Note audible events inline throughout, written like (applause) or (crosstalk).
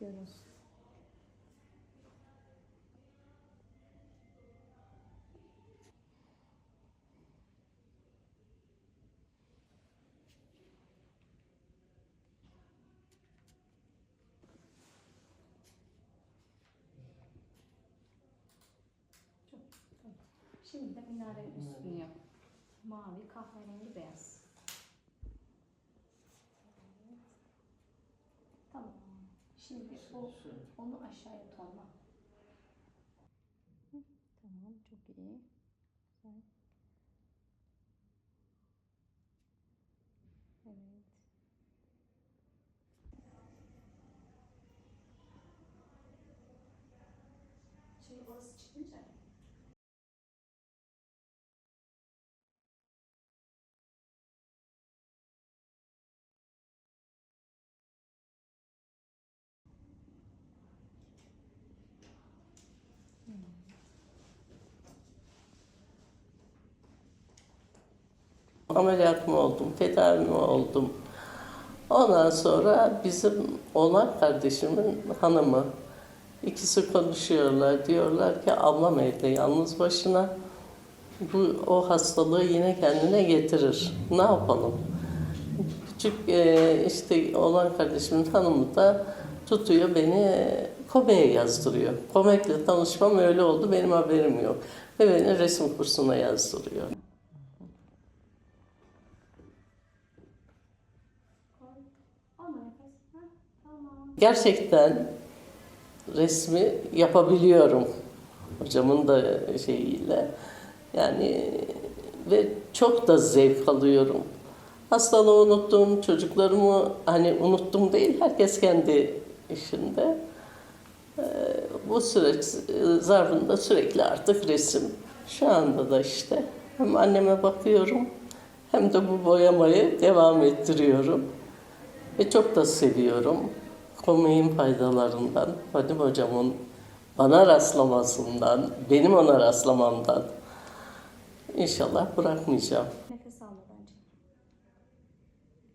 bekliyoruz. Şimdi de minare üstünü yap. Mavi, kahverengi, beyaz. Şimdi o, onu aşağıya tonla. Tamam, çok iyi. Güzel. Evet. Şimdi orası çıkınca Ameliyat mı oldum, tedavi mi oldum. Ondan sonra bizim olan kardeşimin hanımı. ikisi konuşuyorlar. Diyorlar ki ablam evde yalnız başına. Bu o hastalığı yine kendine getirir. Ne yapalım? Küçük e, işte olan kardeşimin hanımı da tutuyor beni Kobe'ye yazdırıyor. Komek'le tanışmam öyle oldu benim haberim yok. Ve beni resim kursuna yazdırıyor. koy. Alma nefes. Ha, tamam. Gerçekten resmi yapabiliyorum hocamın da şeyiyle. Yani ve çok da zevk alıyorum. Hastalığı unuttum, çocuklarımı hani unuttum değil, herkes kendi işinde. Ee, bu süreç zarfında sürekli artık resim. Şu anda da işte hem anneme bakıyorum hem de bu boyamayı devam ettiriyorum. Ve çok da seviyorum. Komiğin faydalarından, Vadim hocamın bana rastlamasından, benim ona rastlamamdan inşallah bırakmayacağım. Nefes almadan.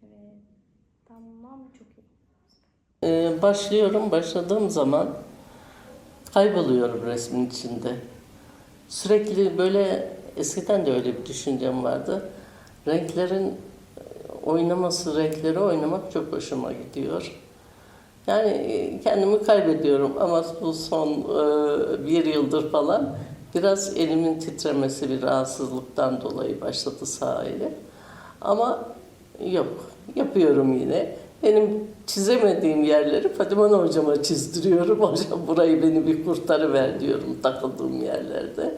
Evet. Tamam çok iyi. Ee, başlıyorum, başladığım zaman kayboluyorum resmin içinde. Sürekli böyle, eskiden de öyle bir düşüncem vardı. Renklerin oynaması, renkleri oynamak çok hoşuma gidiyor. Yani e, kendimi kaybediyorum ama bu son e, bir yıldır falan biraz elimin titremesi bir rahatsızlıktan dolayı başladı sağ eli. Ama yok, yapıyorum yine. Benim çizemediğim yerleri Fatime Hanım hocama çizdiriyorum. (laughs) Hocam burayı beni bir kurtarıver diyorum takıldığım yerlerde.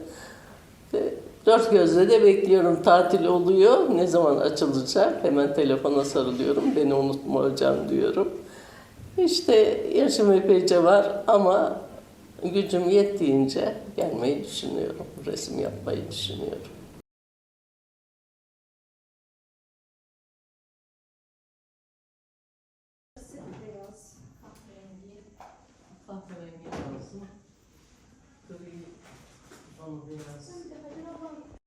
Ve dört gözle de bekliyorum. Tatil oluyor. Ne zaman açılacak? Hemen telefona sarılıyorum. Beni unutma hocam diyorum. İşte yaşım epeyce var ama gücüm yettiğince gelmeyi düşünüyorum. Resim yapmayı düşünüyorum. Kahverengi. Biraz